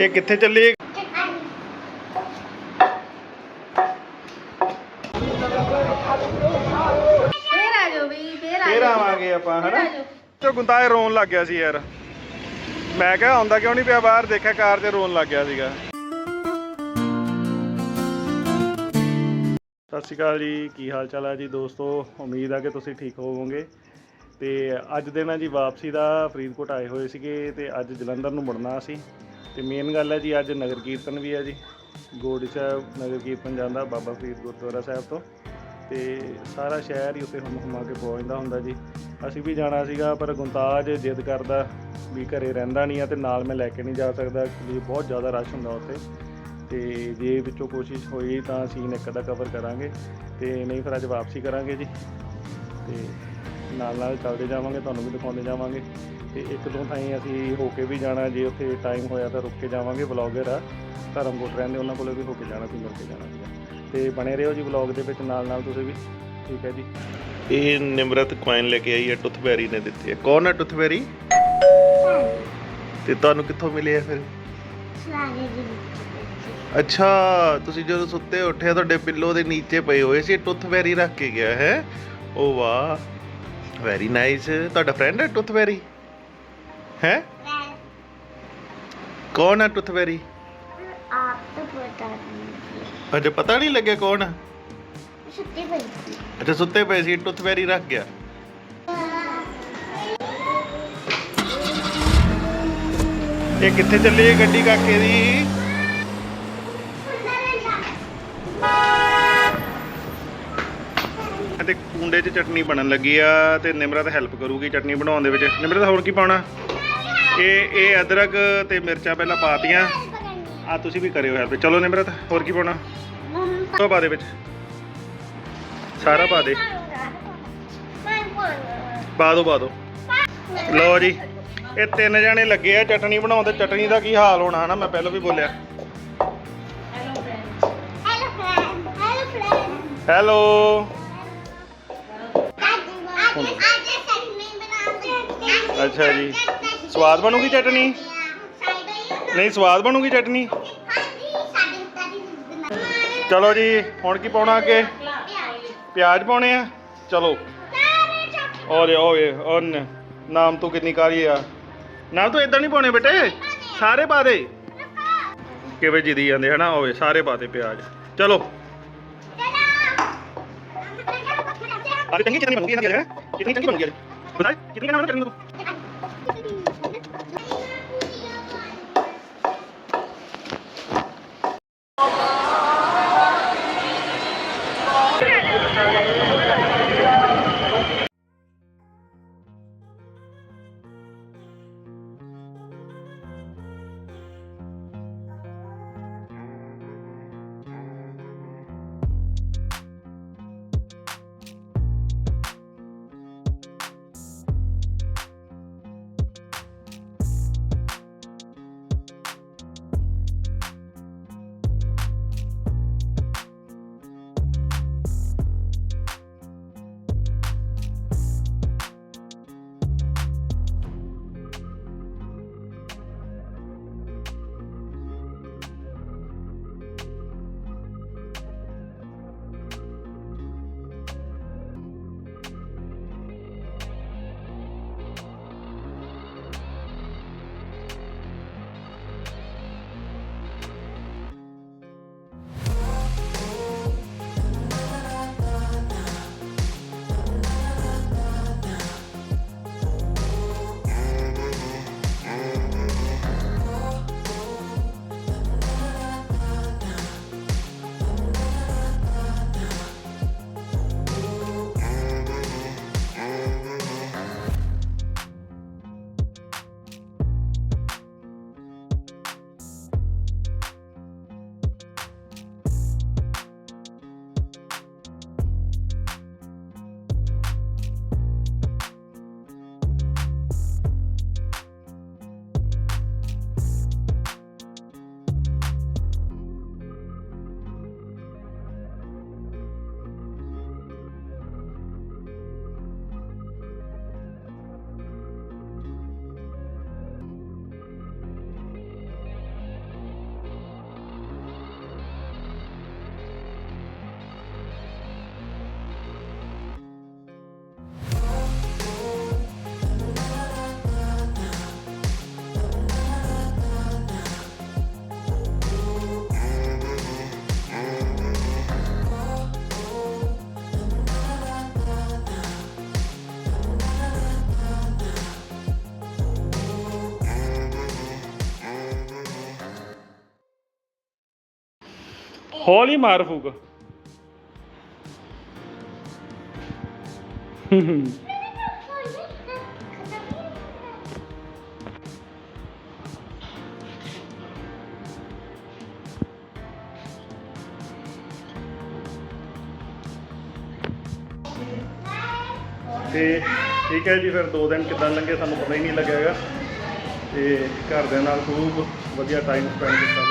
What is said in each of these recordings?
ਇਹ ਕਿੱਥੇ ਚੱਲੀ ਫੇਰ ਆ ਜਾਓ ਵੀ ਫੇਰ ਆ ਫੇਰ ਜਾਓ। ਆਵਾਂਗੇ ਆਪਾਂ ਹਨਾ? ਤੇ ਗੁੰਦਾਏ ਰੋਣ ਲੱਗ ਗਿਆ ਸੀ ਯਾਰ। ਮੈਂ ਕਿਹਾ ਆਉਂਦਾ ਕਿਉਂ ਨਹੀਂ ਪਿਆ ਬਾਹਰ? ਦੇਖਿਆ ਕਾਰ 'ਚ ਰੋਣ ਲੱਗ ਗਿਆ ਸੀਗਾ। ਸਤਿ ਸ਼੍ਰੀ ਅਕਾਲ ਜੀ ਕੀ ਹਾਲ ਚਾਲ ਹੈ ਜੀ? ਦੋਸਤੋ ਉਮੀਦ ਆ ਕਿ ਤੁਸੀਂ ਠੀਕ ਹੋਵੋਗੇ। ਤੇ ਅੱਜ ਦੇ ਨਾ ਜੀ ਵਾਪਸੀ ਦਾ ਫਰੀਦਕੋਟ ਆਏ ਹੋਏ ਸੀਗੇ ਤੇ ਅੱਜ ਜਲੰਧਰ ਨੂੰ ਮੁੜਨਾ ਸੀ। ਤੇ ਮੇਨ ਗੱਲ ਹੈ ਜੀ, ਅੱਜ ਨਗਰ ਕੀਰਤਨ ਵੀ ਹੈ ਜੀ। ਗੋੜੀ ਸਾਹਿਬ, ਨਗਰ ਕੀਰਤਨ ਜਾਂਦਾ ਬਾਬਾ ਫਰੀਦ ਗੁਰਦੁਆਰਾ ਸਾਹਿਬ ਤੋਂ। ਤੇ ਸਾਰਾ ਸ਼ਹਿਰ ਹੀ ਉੱਤੇ ਹੁਮ ਹੁਮਾ ਕੇ ਪਹੁੰਚਦਾ ਹੁੰਦਾ ਜੀ। ਅਸੀਂ ਵੀ ਜਾਣਾ ਸੀਗਾ, ਪਰ ਗੁੰਤਾਜ ਜਿੱਦ ਕਰਦਾ ਵੀ ਘਰੇ ਰਹਿੰਦਾ ਨਹੀਂ ਆ ਤੇ ਨਾਲ ਮੈਂ ਲੈ ਕੇ ਨਹੀਂ ਜਾ ਸਕਦਾ, ਕਿਉਂਕਿ ਬਹੁਤ ਜ਼ਿਆਦਾ ਰਸ਼ ਹੁੰਦਾ ਉੱਥੇ। ਤੇ ਜੇ ਵਿੱਚੋਂ ਕੋਸ਼ਿਸ਼ ਹੋਈ ਤਾਂ ਸੀਨ ਇੱਕ ਅੱਧਾ ਕਵਰ ਕਰਾਂਗੇ ਤੇ ਨਹੀਂ ਫਿਰ ਅੱਜ ਵਾਪਸੀ ਕਰਾਂਗੇ ਜੀ। ਤੇ ਨਾਲ ਨਾਲ ਚੱਲਦੇ ਜਾਵਾਂਗੇ, ਤੁਹਾਨੂੰ ਵੀ ਦਿਖਾਉਂਦੇ ਜਾਵਾਂਗੇ। ਤੇ ਇੱਕ ਦੋ ਥਾਈਂ ਅਸੀਂ ਹੋ ਕੇ ਵੀ ਜਾਣਾ ਜੇ ਉੱਥੇ ਟਾਈਮ ਹੋਇਆ ਤਾਂ ਰੁਕ ਕੇ ਜਾਵਾਂਗੇ ਵਲੌਗਰ ਆ ਧਰਮਕੋਟ ਰਹਿੰਦੇ ਉਹਨਾਂ ਕੋਲੇ ਵੀ ਹੋ ਕੇ ਜਾਣਾ ਸੀ ਮਿਲ ਕੇ ਜਾਣਾ ਸੀਗਾ। ਤੇ ਬਣੇ ਰਹੋ ਜੀ ਵਲੌਗ ਦੇ ਵਿੱਚ ਨਾਲ ਨਾਲ ਤੁਸੀਂ ਵੀ ਠੀਕ ਹੈ ਜੀ। ਇਹ ਨਿਮਰਤ ਕੁਆਇਨ ਲੈ ਕੇ ਆਈ ਹੈ ਟੁੱਥਬੈਰੀ ਨੇ ਦਿੱਤੀ ਹੈ। ਕੌਣ ਹੈ ਟੁੱਥਬੈਰੀ? ਤੇ ਤੁਹਾਨੂੰ ਕਿੱਥੋਂ ਮਿਲੇ ਆ ਫਿਰ? ਅੱਛਾ ਤੁਸੀਂ ਜਦੋਂ ਸੁੱਤੇ ਉੱਠੇ ਤੁਹਾਡੇ ਪਿੱਲੋ ਦੇ ਨੀਚੇ ਪਏ ਹੋਏ ਸੀ ਟੁੱਥਬੈਰੀ ਰੱਖ ਕੇ ਗਿਆ ਹੈ। ਓ ਵਾਹ ਵੈਰੀ ਨਾਈਸ ਤੁਹਾਡਾ ਫਰੈਂਡ ਹੈ ਟੁੱਥਬੈਰੀ? ਹੈ? ਕੌਣ ਹੈ ਟੁੱਥਬੈਰੀ ਆਪ ਤਾਂ ਪਤਾ ਨਹੀਂ ਅਜੇ ਪਤਾ ਨਹੀਂ ਲੱਗਿਆ ਕੌਣ ਹੈ? ਛੁੱਟੀ ਪਈ ਸੀ। ਅੱਛਾ ਸੁੱਤੇ ਪਏ ਸੀ ਟੁੱਥਬੈਰੀ ਰੱਖ ਗਿਆ। ਇਹ ਕਿੱਥੇ ਚੱਲੀ ਹੈ ਗੱਡੀ ਕਾਕੇ ਦੀ? ਤੇ ਕੁੰਡੇ 'ਚ ਚਟਨੀ ਬਣਨ ਲੱਗੀ ਆ ਤੇ ਨਿਮਰਤ ਹੈਲਪ ਕਰੂਗੀ ਚਟਨੀ ਬਣਾਉਣ ਦੇ ਵਿੱਚ। ਨਿਮਰਤ ਹੋਰ ਕੀ ਪਾਉਣਾ? ਇਹ ਇਹ ਅਦਰਕ ਤੇ ਮਿਰਚਾਂ ਪਹਿਲਾਂ ਪਾਤੀਆਂ। ਆ ਤੁਸੀਂ ਵੀ ਕਰਿਓ ਹੈਲਪ ਚਲੋ ਨਿਮਰਤ ਹੋਰ ਕੀ ਪਾਉਣਾ? ਉਹ ਪਾ ਦੇ ਵਿੱਚ। ਸਾਰਾ ਪਾ ਦੇ। ਪਾ ਦੋ ਪਾ ਦੋ। ਲਓ ਜੀ ਇਹ ਤਿੰਨ ਜਣੇ ਲੱਗੇ ਆ ਚਟਨੀ ਬਣਾਉਣ ਤੇ। ਚਟਨੀ ਦਾ ਕੀ ਹਾਲ ਹੋਣਾ ਹਨਾ? ਮੈਂ ਪਹਿਲਾਂ ਵੀ ਬੋਲਿਆ। Hello. Friend hello friend hello ਅੱਜ ਅੱਜ ਚਟਨੀ ਬਣਾਉਂਦੇ ਅੱਛਾ ਜੀ। ਸਵਾਦ ਬਣੂਗੀ ਚਟਨੀ? ਨਹੀਂ ਸਵਾਦ ਬਣੂਗੀ ਚਟਨੀ? ਚਲੋ ਜੀ ਹੁਣ ਕੀ ਪਾਉਣਾ ਅੱਗੇ? ਪਿਆਜ਼ ਪਾਉਣੇ ਆ? ਚਲੋ। ਓਰੇ ਓਏ ਓਨ ਨਾਮ ਤੂੰ ਕਿੰਨੀ ਕਾਲੀ ਆ? ਨਾਮ ਤੂੰ ਇਦਾਂ ਨਹੀਂ ਪਾਉਣੇ ਬੇਟੇ? ਸਾਰੇ ਪਾ ਦੇ। ਕਿਵੇਂ ਜਿੱਦੀ ਜਾਂਦੇ ਹਨਾ? ਓਏ ਸਾਰੇ ਪਾ ਦੇ ਪਿਆਜ਼। ਚਲੋ। ਅੱਜ ਚੰਗੀ ਚਟਨੀ ਬਣ ਗਈ ਇਹਨਾਂ ਦੀ ਹੈ ਕਿੰਨੀ ਚੰਗੀ ਬਣ ਗਈ ਅੱਜ ਬਤਾ ਕਿੰਨੀ ਕਹਿੰਦਾ ਚਟਨੀ ਤੂੰ? ਹੌਲੀ ਮਾਰ ਫੂਕ ਤੇ ਠੀਕ ਹੈ ਜੀ, ਫਿਰ ਦੋ ਦਿਨ ਕਿੱਦਾਂ ਲੰਘੇ ਸਾਨੂੰ ਪਤਾ ਹੀ ਨਹੀਂ ਲੱਗਿਆ ਲੱਗਿਆਗਾ ਤੇ ਘਰਦਿਆਂ ਨਾਲ ਖੂਬ ਵਧੀਆ ਟਾਈਮ ਸਪੈਂਡ ਕੀਤਾ।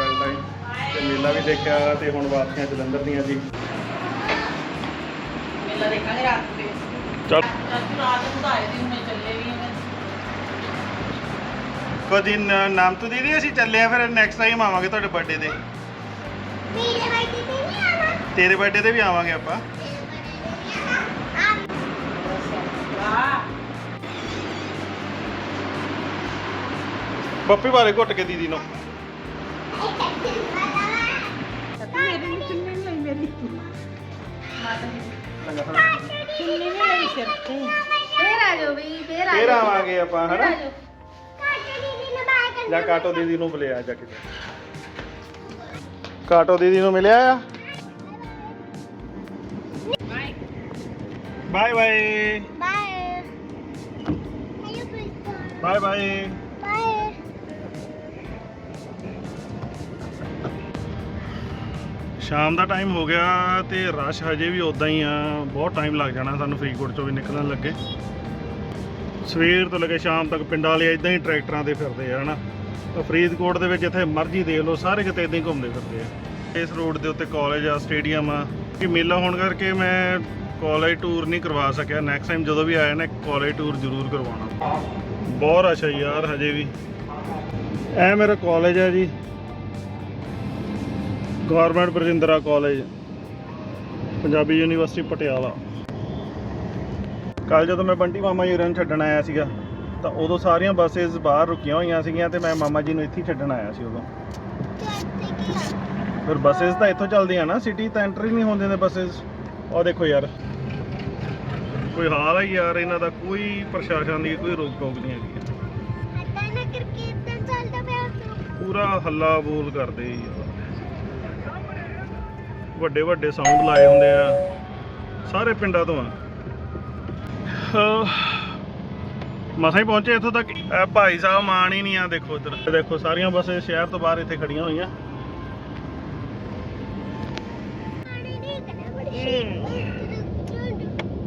ਤੇ ਮੇਲਾ ਵੀ ਦੇਖਿਆ ਤੇ ਹੁਣ ਵਾਪਸੀਆਂ ਜਲੰਧਰ ਦੀਆਂ ਜੀ। ਮੇਲਾ ਦੇਖਾਂਗੇ ਰਾਤ ਤੇ ਚਲ। ਰਾਤ ਨੂੰ ਤਾਂ ਆਏ ਸੀ ਹੁਣ ਚੱਲੇ ਵੀ ਹਾਂ ਕਦੀ ਨਾਮ ਤੋਂ ਦੀਦੀ ਅਸੀਂ ਚੱਲੇ ਆ ਫਿਰ ਨੈਕਸਟ ਟਾਈਮ ਆਵਾਂਗੇ ਤੁਹਾਡੇ ਬਰਥਡੇ ਤੇ। ਮੇਰੇ ਬਰਥਡੇ ਤੇ ਨਹੀਂ ਆਣਾ ਤੇਰੇ ਬਰਥਡੇ ਤੇ ਵੀ ਆਵਾਂਗੇ ਆਪਾਂ। ਬੱਪੀ ਬਾਰੇ ਘੁੱਟ ਕੇ ਦੀਦੀ ਨੂੰ। ਜੀ ਚੁੰਨੀ ਨਹੀਂ ਲਈ ਸਿਰ ਤੇ। ਫੇਰ ਆ ਜਾਓ ਵੀ ਫੇਰ ਫੇਰ ਆਵਾਂਗੇ ਆਪਾਂ ਹਨਾ ਕਾਟੇ ਦੀਦੀ ਨੇ ਬਾਏ ਕਰ ਜਾਂ ਕਾਟੋ ਦੀਦੀ ਨੂੰ ਮਿਲਿਆ ਜਾ ਕੇ। ਕਾਟੋ ਦੀਦੀ ਨੂੰ ਮਿਲਿਆ ਆ? ਬਾਏ। Bye bye bye. ਸ਼ਾਮ ਦਾ ਟਾਈਮ ਹੋ ਗਿਆ ਤੇ ਰਸ਼ ਹਜੇ ਵੀ ਉਦਾਂ ਹੀ ਆ। ਬਹੁਤ ਟਾਈਮ ਲੱਗ ਜਾਣਾ ਸਾਨੂੰ ਫਰੀਦਕੋਟ ਚੋਂ ਵੀ ਨਿਕਲਣ ਲੱਗੇ। ਸਵੇਰ ਤੋਂ ਲੱਗੇ ਸ਼ਾਮ ਤੱਕ ਪਿੰਡਾਂ ਵਾਲੇ ਇਦਾਂ ਹੀ ਟਰੈਕਟਰਾਂ ਤੇ ਫਿਰਦੇ ਆ, ਹਨਾ? ਤਾਂ ਫਰੀਦਕੋਟ ਦੇ ਵਿੱਚ ਇੱਥੇ ਮਰਜ਼ੀ ਦੇਖ ਲਓ, ਸਾਰੇ ਕਿਤੇ ਇਦਾਂ ਹੀ ਘੁੰਮਦੇ ਫਿਰਦੇ ਆ। ਇਸ ਰੋਡ ਦੇ ਉੱਤੇ ਕਾਲਜ ਆ ਸਟੇਡੀਅਮ ਆ। ਕਿ ਮੇਲਾ ਹੋਣ ਕਰਕੇ ਮੈਂ ਕਾਲਜ ਟੂਰ ਨਹੀਂ ਕਰਵਾ ਸਕਿਆ। ਨੈਕਸਟ ਟਾਈਮ ਜਦੋਂ ਵੀ ਆਇਆ ਨਾ ਕਾਲਜ ਟੂਰ ਜ਼ਰੂਰ ਕਰਵਾਉਣਾ। ਬਹੁਤ ਰਸ਼ ਆ ਯਾਰ, ਹਜੇ ਵੀ। ਇਹ ਮੇਰਾ ਕਾਲਜ ਹੈ ਜੀ। Government Barjindra college Punjabi university Patiala. ਕੱਲ ਜਦੋਂ ਮੈਂ ਬੰਟੀ ਮਾਮਾ ਜੀ ਨੂੰ ਛੱਡਣ ਆਇਆ ਸੀਗਾ ਤਾਂ ਉਦੋਂ ਸਾਰੀਆਂ ਬੱਸਸ ਬਾਹਰ ਰੁਕੀਆਂ ਹੋਈਆਂ ਸੀਗੀਆਂ ਤੇ ਮੈਂ ਮਾਮਾ ਜੀ ਨੂੰ ਇੱਥੇ ਛੱਡਣ ਆਇਆ ਸੀ ਉਦੋਂ। ਫਿਰ ਬੱਸਸ ਤਾਂ ਇੱਥੋਂ ਚੱਲਦੀਆਂ ਨਾ ਸਿਟੀ ਤਾਂ ਐਂਟਰ ਹੀ ਨਹੀਂ ਹੁੰਦੇ ਨੇ ਬੱਸਸ। ਉਹ ਦੇਖੋ ਯਾਰ ਕੋਈ ਹਾਲ ਹੈ ਯਾਰ ਇਹਨਾਂ ਦਾ ਕੋਈ ਪ੍ਰਸ਼ਾਸਨ ਦੀ ਕੋਈ ਰੋਕ ਟੋਕ ਨਹੀਂ ਹੈਗੀ। ਪੂਰਾ ਹੱਲਾ ਬੋਲ ਕਰਦੇ ਯਾਰ। ਵੱਡੇ ਵੱਡੇ ਸਾਊਂਡ ਲਾਏ ਹੁੰਦੇ ਆ। ਸਾਰੇ ਪਿੰਡਾਂ ਤੋਂ ਆ। ਮਸਾਂ ਹੀ ਪਹੁੰਚੇ ਇੱਥੋਂ ਤੱਕ। ਭਾਈ ਸਾਹਿਬ ਮਾਣ ਹੀ ਨਹੀਂ ਆ, ਦੇਖੋ ਇੱਧਰ। ਦੇਖੋ, ਸਾਰੀਆਂ ਬੱਸੇ ਸ਼ਹਿਰ ਤੋਂ ਬਾਹਰ ਇੱਥੇ ਖੜੀਆਂ ਹੋਈਆਂ।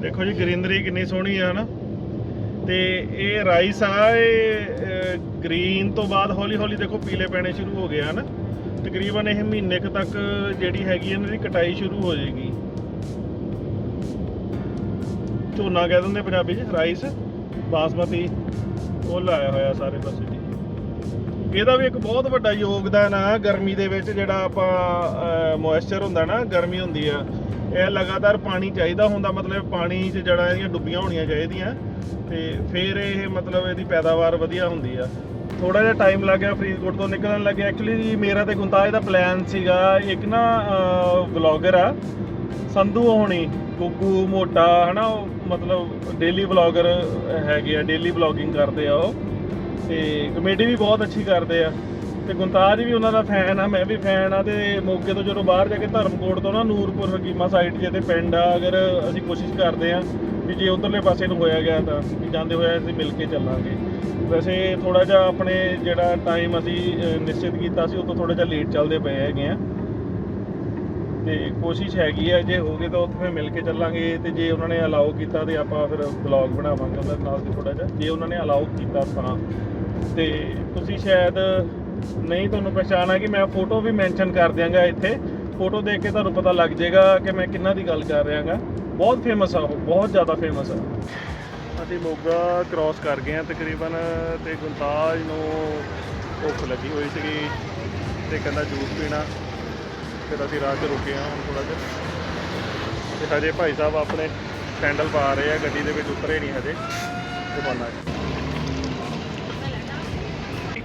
ਦੇਖੋ ਜੀ ਗ੍ਰੀਨਰੀ ਕਿੰਨੀ ਸੋਹਣੀ ਆ ਨਾ ਤੇ ਇਹ ਰਾਈਸ ਆ, ਇਹ ਗ੍ਰੀਨ ਤੋਂ ਬਾਅਦ ਹੌਲੀ ਹੌਲੀ ਦੇਖੋ, ਪੀਲੇ ਪੈਣੇ ਸ਼ੁਰੂ ਹੋ ਗਏ ਹਨ? ਤਕਰੀਬਨ ਇਹ ਮਹੀਨੇ ਕੁ ਤੱਕ ਜਿਹੜੀ ਹੈਗੀ ਇਹਨਾਂ ਦੀ ਕਟਾਈ ਸ਼ੁਰੂ ਹੋ ਜਾਏਗੀ। ਝੋਨਾ ਕਹਿ ਦਿੰਦੇ ਪੰਜਾਬੀ 'ਚ, ਰਾਈਸ, ਬਾਸਮਤੀ, ਉਹ ਲਾਇਆ ਹੋਇਆ ਸਾਰੇ ਪਾਸੇ ਜੀ। ਇਹਦਾ ਵੀ ਇੱਕ ਬਹੁਤ ਵੱਡਾ ਯੋਗਦਾਨ ਆ, ਗਰਮੀ ਦੇ ਵਿੱਚ ਜਿਹੜਾ ਆਪਾਂ ਮੋਇਸਚਰ ਹੁੰਦਾ ਨਾ, ਗਰਮੀ ਹੁੰਦੀ ਆ, ਇਹ ਲਗਾਤਾਰ ਪਾਣੀ ਚਾਹੀਦਾ ਹੁੰਦਾ, ਮਤਲਬ ਪਾਣੀ 'ਚ ਜਿਹੜਾ ਇਹਦੀਆਂ ਡੁੱਬੀਆਂ ਹੋਣੀਆਂ ਚਾਹੀਦੀਆਂ, ਤੇ ਫਿਰ ਇਹ ਮਤਲਬ ਇਹਦੀ ਪੈਦਾਵਾਰ ਵਧੀਆ ਹੁੰਦੀ ਆ। ਥੋੜਾ ਜਿਹਾ ਟਾਈਮ ਲੱਗ ਗਿਆ ਫਰੀਦਕੋਟ ਤੋਂ ਨਿਕਲਣ ਲੱਗੇ। ਐਕਚੁਅਲੀ ਮੇਰਾ ਤੇ ਗੁੰਤਾਜ ਦਾ ਪਲਾਨ ਸੀਗਾ, ਇੱਕ ਨਾ ਵਲੌਗਰ ਆ, ਸੰਧੂ ਹੋਣੀ, ਗੁੱਗੂ, ਮੋਟਾ, ਹਨਾ, ਉਹ ਮਤਲਬ ਡੇਲੀ ਵਲੌਗਰ ਹੈਗੇ ਆ ਡੇਲੀ ਵਲੌਗਿੰਗ ਕਰਦੇ ਆ ਉਹ। ਤੇ ਕਮੇਡੀ ਵੀ ਬਹੁਤ ਅੱਛੀ ਕਰਦੇ ਆ। ਤੇ ਗੁੰਤਾਜ ਵੀ ਉਹਨਾਂ ਦਾ ਫੈਨ ਆ, ਮੈਂ ਵੀ ਫੈਨ ਆ, ਤੇ ਮੋਗੇ ਤੋਂ ਜਦੋਂ ਬਾਹਰ ਜਾ ਕੇ ਧਰਮਕੋਟ ਤੋਂ ਨਾ ਨੂਰਪੁਰ ਹਕੀਮਾ ਸਾਈਡ ਜੇ ਤੇ ਪਿੰਡ ਆ, ਅਗਰ ਅਸੀਂ ਕੋਸ਼ਿਸ਼ ਕਰਦੇ ਆ ਵੀ ਜੇ ਉਧਰਲੇ ਪਾਸੇ ਨੂੰ ਹੋਇਆ ਗਿਆ ਤਾਂ ਵੀ ਜਾਂਦੇ ਹੋਏ ਅਸੀਂ ਮਿਲ ਕੇ ਚੱਲਾਂਗੇ। ਵੈਸੇ ਥੋੜਾ ਜਿਹਾ ਆਪਣੇ ਜਿਹੜਾ ਟਾਈਮ ਅਸੀਂ ਨਿਸ਼ਚਿਤ ਕੀਤਾ ਸੀ ਉਹ ਤੋਂ ਥੋੜਾ ਜਿਹਾ ਲੇਟ ਚੱਲਦੇ ਪਏ ਹੈਗੇ ਆ। ਤੇ ਕੋਸ਼ਿਸ਼ ਹੈਗੀ ਆ, ਜੇ ਹੋਗੇ ਤਾਂ ਉੱਥੇ ਮਿਲ ਕੇ ਚੱਲਾਂਗੇ, ਤੇ ਜੇ ਉਹਨਾਂ ਨੇ ਅਲਾਉ ਕੀਤਾ ਤੇ ਆਪਾਂ ਫਿਰ ਵਲੌਗ ਬਣਾਵਾਂਗੇ ਉਹਨਾਂ ਨਾਲ ਦੀ ਥੋੜਾ ਜਿਹਾ। ਜੇ ਉਹਨਾਂ ਨੇ ਅਲਾਉ ਕੀਤਾ ਤਾਂ। ਤੇ ਤੁਸੀਂ ਸ਼ਾਇਦ, ਨਹੀਂ ਤੁਹਾਨੂੰ ਪਛਾਣ ਆ ਕਿ ਮੈਂ ਫੋਟੋ ਵੀ ਮੈਂਸ਼ਨ ਕਰ ਦਿਆਂਗਾ ਇੱਥੇ। ਫੋਟੋ ਦੇਖ ਕੇ ਤੁਹਾਨੂੰ ਪਤਾ ਲੱਗ ਜਾਏਗਾ ਕਿ ਮੈਂ ਕਿੰਨਾ ਦੀ ਗੱਲ ਕਰ ਰਿਹਾਗਾ। ਬਹੁਤ ਫੇਮਸ ਆ ਉਹ, ਬਹੁਤ ਜ਼ਿਆਦਾ ਫੇਮਸ ਆ। ਅਸੀਂ ਮੋਗਾ ਕ੍ਰਾਸ ਕਰ ਗਏ ਆ ਤਕਰੀਬਨ ਤੇ ਗੁੰਤਾਜ ਨੂੰ ਭੁੱਖ ਲੱਗੀ ਹੋਈ ਸੀਗੀ ਤੇ ਕਹਿੰਦਾ ਜੂਸ ਪੀਣਾ। ਫਿਰ ਅਸੀਂ ਰਾਹ 'ਚ ਰੁਕੇ ਆ ਹੁਣ ਥੋੜਾ ਜਿਹਾ। ਤੇ ਹਜੇ ਭਾਈ ਸਾਹਿਬ ਆਪਣੇ ਸੈਂਡਲ ਪਾ ਰਹੇ ਆ, ਗੱਡੀ ਦੇ ਵਿੱਚ ਉਤਰੇ ਨਹੀਂ ਹਜੇ। ਤੇ ਪਾਣਾ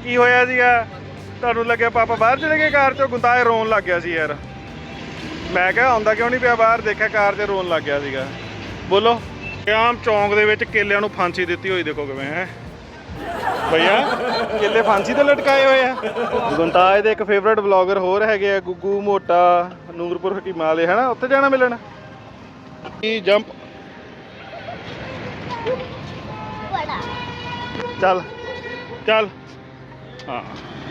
ਕੀ ਹੋਇਆ ਸੀਗਾ? ਤੁਹਾਨੂੰ ਲੱਗਿਆ ਪਾਪਾ ਬਾਹਰ ਚਲੇ ਗਏ ਕਾਰ 'ਚੋਂ? ਗੁੰਤਾਜ ਰੋਣ ਲੱਗ ਗਿਆ ਸੀ ਯਾਰ। ਮੈਂ ਕਿਹਾ ਆਉਂਦਾ ਕਿਉਂ ਨਹੀਂ ਪਿਆ ਬਾਹਰ? ਦੇਖਿਆ ਕਾਰ 'ਚ ਰੋਣ ਲੱਗ ਗਿਆ ਸੀਗਾ। ਬੋਲੋ। ਆਮ ਚੌਂਕ ਦੇ ਵਿੱਚ ਕੇਲਿਆਂ ਨੂੰ ਫਾਂਸੀ ਦਿੱਤੀ ਹੋਈ ਦੇਖੋ ਕਿਵੇਂ ਹੈ। ਭਈਆ ਕਿੱਲੇ ਫਾਂਸੀ ਤੇ ਲਟਕਾਏ ਹੋਏ ਆ। ਗੁੰਤਾਜ ਦੇ ਇੱਕ ਫੇਵਰਟ ਵਲੌਗਰ ਹੋਰ ਹੈਗੇ ਆ ਗੁੱਗੂ ਮੋਟਾ ਨੂਰਪੁਰ ਹਕੀਮ ਵਾਲੇ ਹਨਾ? ਉੱਥੇ ਜਾਣਾ ਮਿਲਣ? ਇਹ ਜੰਪ? ਚੱਲ ਚੱਲ। ਹਾਂ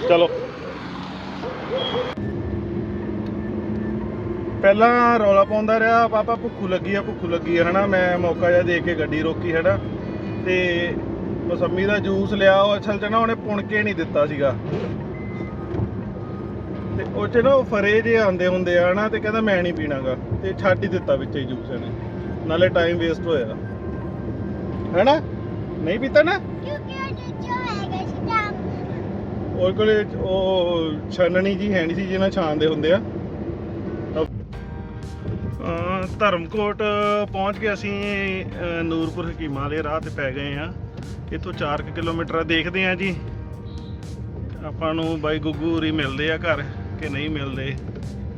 ਚਲੋ। ਪਹਿਲਾਂ ਰੌਲਾ ਪਾਉਂਦਾ ਰਿਹਾ ਪਾਪਾ ਭੁੱਖੂ ਲੱਗੀ ਆ ਭੁੱਖੂ ਲੱਗੀ ਆ ਹਨਾ ਮੈਂ ਮੌਕਾ ਜਿਹਾ ਦੇ ਕੇ ਗੱਡੀ ਰੋਕੀ ਹਨਾ ਤੇ ਮੌਸੰਮੀ ਦਾ ਜੂਸ ਲਿਆ ਉਹ ਅਸਲ 'ਚ ਨਾ ਉਹਨੇ ਪੁਣ ਕੇ ਨਹੀਂ ਦਿੱਤਾ ਸੀਗਾ। ਤੇ ਉਹ 'ਚ ਨਾ ਉਹ ਫਰੇ ਜੇ ਆਂਦੇ ਹੁੰਦੇ ਆ ਹਨਾ ਤੇ ਕਹਿੰਦਾ ਮੈਂ ਨਹੀਂ ਪੀਣਾਗਾ ਤੇ ਛੱਡ ਹੀ ਦਿੱਤਾ ਵਿੱਚ ਹੀ ਜੂਸ ਇਹਨੇ ਨਾਲੇ ਟਾਈਮ ਵੇਸਟ ਹੋਇਆ। ਹੈਨਾ ਨਹੀਂ ਪੀਤਾ ਨਾ? ਕਿਉਂਕਿ ਉਹ ਕੋਲੇ ਉਹ ਛਾਨਣੀ ਜੀ ਹੈ ਨਹੀਂ ਸੀ ਜਿਹਨਾਂ ਛਾਣਦੇ ਹੁੰਦੇ ਆ। ਧਰਮਕੋਟ ਪਹੁੰਚ ਗਏ ਅਸੀਂ ਨੂਰਪੁਰ ਹਕੀਮਾਂ ਵਾਲੇ ਰਾਹ ਤੇ ਪੈ ਗਏ ਆ ਇੱਥੋਂ 4 ਕਿਲੋਮੀਟਰ ਦੇਖਦੇ ਆ ਜੀ। ਆਪਾਂ ਨੂੰ ਬਾਈ ਗੁੱਗੂ ਹੋਰੀ ਮਿਲਦੇ ਆ ਘਰ ਕਿ ਨਹੀਂ ਮਿਲਦੇ?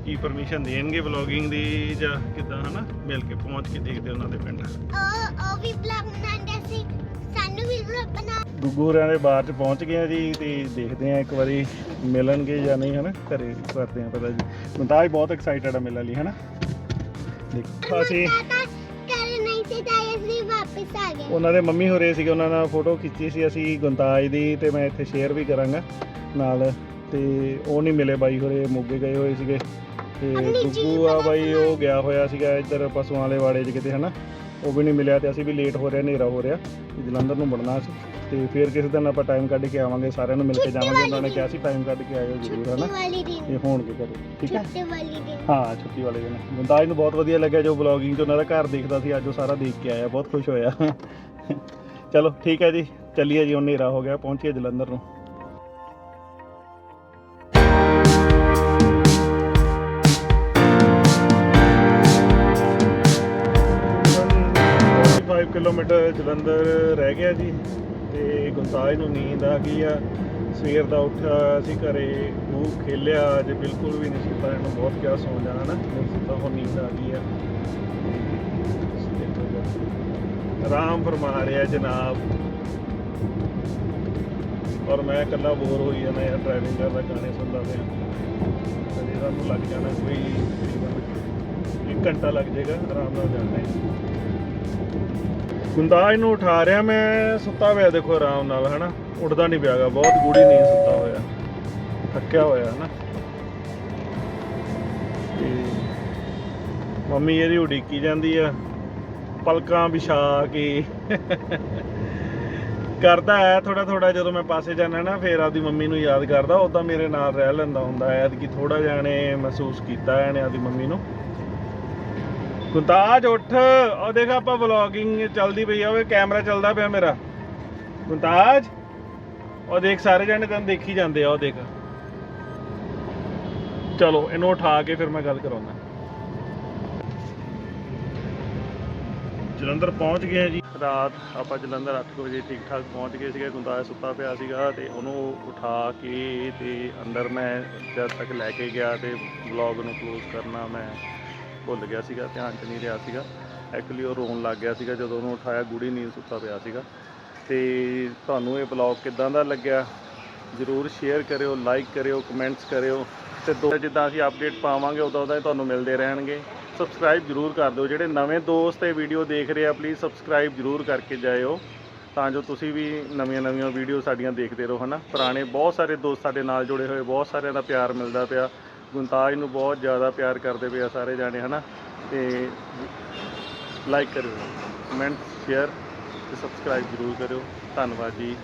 ਕੀ ਪਰਮਿਸ਼ਨ ਦੇਣਗੇ ਵਲੌਗਿੰਗ ਦੀ ਜਾਂ ਕਿਦਾਂ ਹਨਾ? ਮਿਲ ਕੇ ਪਹੁੰਚ ਕੇ ਦੇਖਦੇ ਉਹਨਾਂ ਦੇ ਪਿੰਡ। ਉਹ ਉਹ ਵੀ ਬਲੌਗ ਬਣਾਉਂਦਾ ਸੀ। ਸਾਨੂੰ ਵੀ ਬਲੌਗ ਬਣਾ ਗੁੱਗੂ ਹੋਰਾਂ ਦੇ ਬਾਹਰ ਚ ਪਹੁੰਚ ਗਏ ਆ ਜੀ ਤੇ ਦੇਖਦੇ ਆ ਇੱਕ ਵਾਰੀ ਮਿਲਣਗੇ ਜਾਂ ਨਹੀਂ ਹਨਾ? ਘਰੇ ਕਰਦੇ ਆ ਪਤਾ ਜੀ। ਮੁੰਤਾਜ ਬਹੁਤ ਐਕਸਾਈਟਡ ਆ ਮਿਲਣ ਲਈ ਹਨਾ? ਦੇਖ ਨਹੀਂ ਸੀ ਤਾਂ ਅਸੀਂ ਵਾਪਸ ਆ ਗਏ। ਉਹਨਾਂ ਦੇ ਮੰਮੀ ਹੋਰੇ ਸੀਗੇ ਉਹਨਾਂ ਨਾਲ ਫੋਟੋ ਖਿੱਚੀ ਸੀ ਅਸੀਂ ਗੁੰਤਾਜ ਦੀ ਤੇ ਮੈਂ ਇੱਥੇ ਸ਼ੇਅਰ ਵੀ ਕਰਾਂਗਾ ਨਾਲ। ਤੇ ਉਹ ਨਹੀਂ ਮਿਲੇ ਬਾਈ ਹੋਰੇ ਮੋਗੇ ਗਏ ਹੋਏ ਸੀਗੇ। ਤੇ ਗੁੱਗੂ ਆ ਬਾਈ ਉਹ ਗਿਆ ਹੋਇਆ ਸੀਗਾ ਇੱਧਰ ਪਸ਼ੂਆਂ ਵਾਲੇ ਵਾੜੇ 'ਚ ਕਿਤੇ ਹਨਾ? ਉਹ ਵੀ ਨਹੀਂ ਮਿਲਿਆ ਤੇ ਅਸੀਂ ਵੀ ਲੇਟ ਹੋ ਰਿਹਾ, ਹਨੇਰਾ ਹੋ ਰਿਹਾ। ਤੇ ਜਲੰਧਰ ਨੂੰ ਮੁੜਨਾ ਸੀ ਤੇ ਫਿਰ ਕਿਸੇ ਦਿਨ ਆਪਾਂ ਟਾਈਮ ਕੱਢ ਕੇ ਆਵਾਂਗੇ, ਸਾਰਿਆਂ ਨੂੰ ਮਿਲ ਕੇ ਜਾਵਾਂਗੇ। ਉਹਨਾਂ ਨੇ ਕਿਹਾ ਸੀ ਟਾਈਮ ਕੱਢ ਕੇ ਆਇਓ ਜ਼ਰੂਰ, ਹਨਾ? ਛੁੱਟੀ ਇਹ ਹੋਣਗੇ ਕਦੇ, ਠੀਕ ਹੈ? ਛੁੱਟੀ ਵਾਲੀ ਦਿਨ ਹਾਂ, ਛੁੱਟੀ ਵਾਲੇ ਦਿਨ। ਮੁੰਤਾਜ ਨੂੰ ਬਹੁਤ ਵਧੀਆ ਲੱਗਿਆ ਜੋ ਵਲੌਗਿੰਗ 'ਚ ਉਹਨਾਂ ਦਾ ਘਰ ਦੇਖਦਾ ਸੀ, ਅੱਜ ਉਹ ਸਾਰਾ ਦੇਖ ਕੇ ਆਇਆ, ਬਹੁਤ ਖੁਸ਼ ਹੋਇਆ। ਚਲੋ, ਠੀਕ ਹੈ ਜੀ, ਚੱਲੀਏ ਜੀ ਹੁਣ ਹਨੇਰਾ ਹੋ ਗਿਆ, ਪਹੁੰਚੀਏ ਜਲੰਧਰ ਨੂੰ। ਕਿਲੋਮੀਟਰ ਜਲੰਧਰ ਰਹਿ ਗਿਆ ਜੀ ਤੇ ਗੁੰਤਾਜ ਨੂੰ ਨੀਂਦ ਆ ਗਈ ਆ। ਸਵੇਰ ਦਾ ਉੱਠਿਆ, ਅਸੀਂ ਘਰੇ ਖੂਬ ਖੇਲਿਆ, ਅੱਜ ਬਿਲਕੁਲ ਵੀ ਨਹੀਂ ਸੁੱਤਾ ਇਹਨੂੰ ਬਹੁਤ ਕਿਆ ਸੌਂ ਜਾਣਾ ਨਾ ਨਹੀਂ ਸੁੱਤਾ ਹੁਣ ਨੀਂਦ ਆ ਗਈ ਆ। ਆਰਾਮ ਫਰਮਾ ਰਿਹਾ ਜਨਾਬ। ਔਰ ਮੈਂ ਇਕੱਲਾ ਬੋਰ ਹੋਈ ਜਾਂਦਾ ਯਾਰ ਡਰਾਈਵਿੰਗ ਕਰਦਾ, ਗਾਣੇ ਸੁਣਦਾ ਪਿਆ। ਕਦੇ ਸਾਨੂੰ ਲੱਗ ਜਾਣਾ ਕੋਈ ਤਕਰੀਬਨ ਇੱਕ ਘੰਟਾ ਲੱਗ ਜਾਏਗਾ, ਆਰਾਮ ਨਾਲ ਜਾਣਾ ਹੈ। ਗੁੰਦਾਜ ਨੂੰ ਉਠਾ ਰਿਹਾ ਮੈਂ, ਸੁੱਤਾ ਪਿਆ ਦੇਖੋ ਆਰਾਮ ਨਾਲ, ਹਨਾ? ਉੱਠਦਾ ਨਹੀਂ ਪਿਆਗਾ, ਬਹੁਤ ਗੂੜੀ ਨੀਂਦ ਸੁੱਤਾ ਹੋਇਆ। ਥੱਕਿਆ ਹੋਇਆ, ਹਨਾ? ਤੇ ਮੰਮੀ ਇਹਦੀ ਉਡੀਕੀ ਜਾਂਦੀ ਆ, ਪਲਕਾਂ ਵਿਛਾ ਕੇ। ਕਰਦਾ ਹੈ ਥੋੜਾ ਥੋੜਾ ਜਦੋਂ ਮੈਂ ਪਾਸੇ ਜਾਣਾ ਨਾ, ਫੇਰ ਆਪਦੀ ਮੰਮੀ ਨੂੰ ਯਾਦ ਕਰਦਾ ਉਦਾਂ ਮੇਰੇ ਨਾਲ ਰਹਿ ਲੈਂਦਾ ਹੁੰਦਾ, ਐਤਕੀ ਥੋੜਾ ਜਾਣੇ ਮਹਿਸੂਸ ਕੀਤਾ ਇਹਨੇ ਆਪਦੀ ਮੰਮੀ ਨੂੰ। ਗੁੰਤਾਜ, ਉੱਠ। ਉਹ ਦੇਖ, ਆਪਾਂ ਵਲੌਗਿੰਗ ਚੱਲਦੀ ਪਈ ਆ ਓਏ ਕੈਮਰਾ ਚੱਲਦਾ ਪਿਆ ਮੇਰਾ। ਗੁੰਤਾਜ, ਉਹ ਦੇਖ, ਸਾਰੇ ਜਾਣੇ ਤੈਨੂੰ ਦੇਖੀ ਜਾਂਦੇ ਆ, ਉਹ ਦੇਖ। ਚਲੋ, ਇਹਨੂੰ ਉਠਾ ਕੇ ਫਿਰ ਮੈਂ ਗੱਲ ਕਰਾਉਣਾ। ਜਲੰਧਰ ਪਹੁੰਚ ਗਏ ਜੀ। ਰਾਤ ਆਪਾਂ ਜਲੰਧਰ 8 ਵਜੇ ਠੀਕ ਠਾਕ ਪਹੁੰਚ ਗਏ ਸੀਗੇ ਗੁੰਦਾਜ ਸੁੱਤਾ ਪਿਆ ਸੀਗਾ ਤੇ ਉਹਨੂੰ ਉਠਾ ਕੇ ਤੇ ਅੰਦਰ ਮੈਂ ਜਦ ਤੱਕ ਲੈ ਕੇ ਗਿਆ ਤੇ ਵਲੌਗ ਨੂੰ ਕਲੋਜ਼ ਕਰਨਾ ਮੈਂ। ਭੁੱਲ ਗਿਆ ਸੀਗਾ, ਧਿਆਨ 'ਚ ਨਹੀਂ ਰਿਹਾ ਸੀਗਾ। ਐਕਚੁਅਲੀ ਉਹ ਰੋਣ ਲੱਗ ਗਿਆ ਸੀਗਾ ਜਦੋਂ ਉਹਨੂੰ ਉਠਾਇਆ ਗੂੜੀ ਨੀਂਦ ਸੁੱਤਾ ਪਿਆ ਸੀਗਾ। ਤੇ ਤੁਹਾਨੂੰ ਇਹ ਵਲੌਗ ਕਿੱਦਾਂ ਦਾ ਲੱਗਿਆ? ਜਰੂਰ ਸ਼ੇਅਰ ਕਰਿਓ ਲਾਈਕ ਕਰਿਓ ਕਮੈਂਟਸ ਕਰਿਓ। ਤੇ ਦੋ ਜਿੱਦਾਂ ਅਸੀਂ ਅਪਡੇਟ ਪਾਵਾਂਗੇ, ਉਦੋਂ ਉਦੋਂ ਹੀ ਤੁਹਾਨੂੰ ਮਿਲਦੇ ਰਹਿਣਗੇ। ਸਬਸਕ੍ਰਾਈਬ ਜਰੂਰ ਕਰ ਦਿਓ। ਜਿਹੜੇ ਨਵੇਂ ਦੋਸਤ ਇਹ ਵੀਡੀਓ ਦੇਖ ਰਹੇ ਆ ਪਲੀਜ਼ ਸਬਸਕ੍ਰਾਈਬ ਜਰੂਰ ਕਰਕੇ ਜਾਇਓ। ਤਾਂ ਜੋ ਤੁਸੀਂ ਵੀ ਨਵੀਆਂ ਨਵੀਆਂ ਵੀਡੀਓ ਸਾਡੀਆਂ ਦੇਖਦੇ ਰਹੋ, ਹਨਾ? ਪੁਰਾਣੇ ਬਹੁਤ ਸਾਰੇ ਦੋਸਤ ਸਾਡੇ ਨਾਲ ਜੁੜੇ ਹੋਏ, ਬਹੁਤ ਸਾਰਿਆਂ ਦਾ ਪਿਆਰ ਮਿਲਦਾ ਪਿਆ। ਗੁੰਤਾਜ ਨੂੰ ਬਹੁਤ ਜ਼ਿਆਦਾ ਪਿਆਰ ਕਰਦੇ ਪਏ ਆ ਸਾਰੇ ਜਾਣੇ ਹਨਾ? ਤੇ ਲਾਈਕ ਕਰਿਓ ਕਮੈਂਟ ਸ਼ੇਅਰ ਤੇ ਸਬਸਕ੍ਰਾਈਬ ਜਰੂਰ ਕਰਿਓ। ਧੰਨਵਾਦ ਜੀ।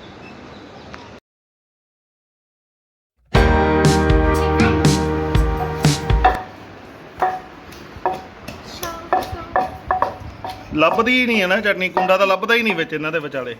ਲੱਭਦੀ ਹੀ ਨਹੀਂ ਹੈ ਨਾ ਚਟਨੀ ਕੁੰਡਾ ਤਾਂ ਲੱਭਦਾ ਹੀ ਨਹੀਂ ਵਿੱਚ ਇਹਨਾਂ ਦੇ ਵਿਚਾਲੇ।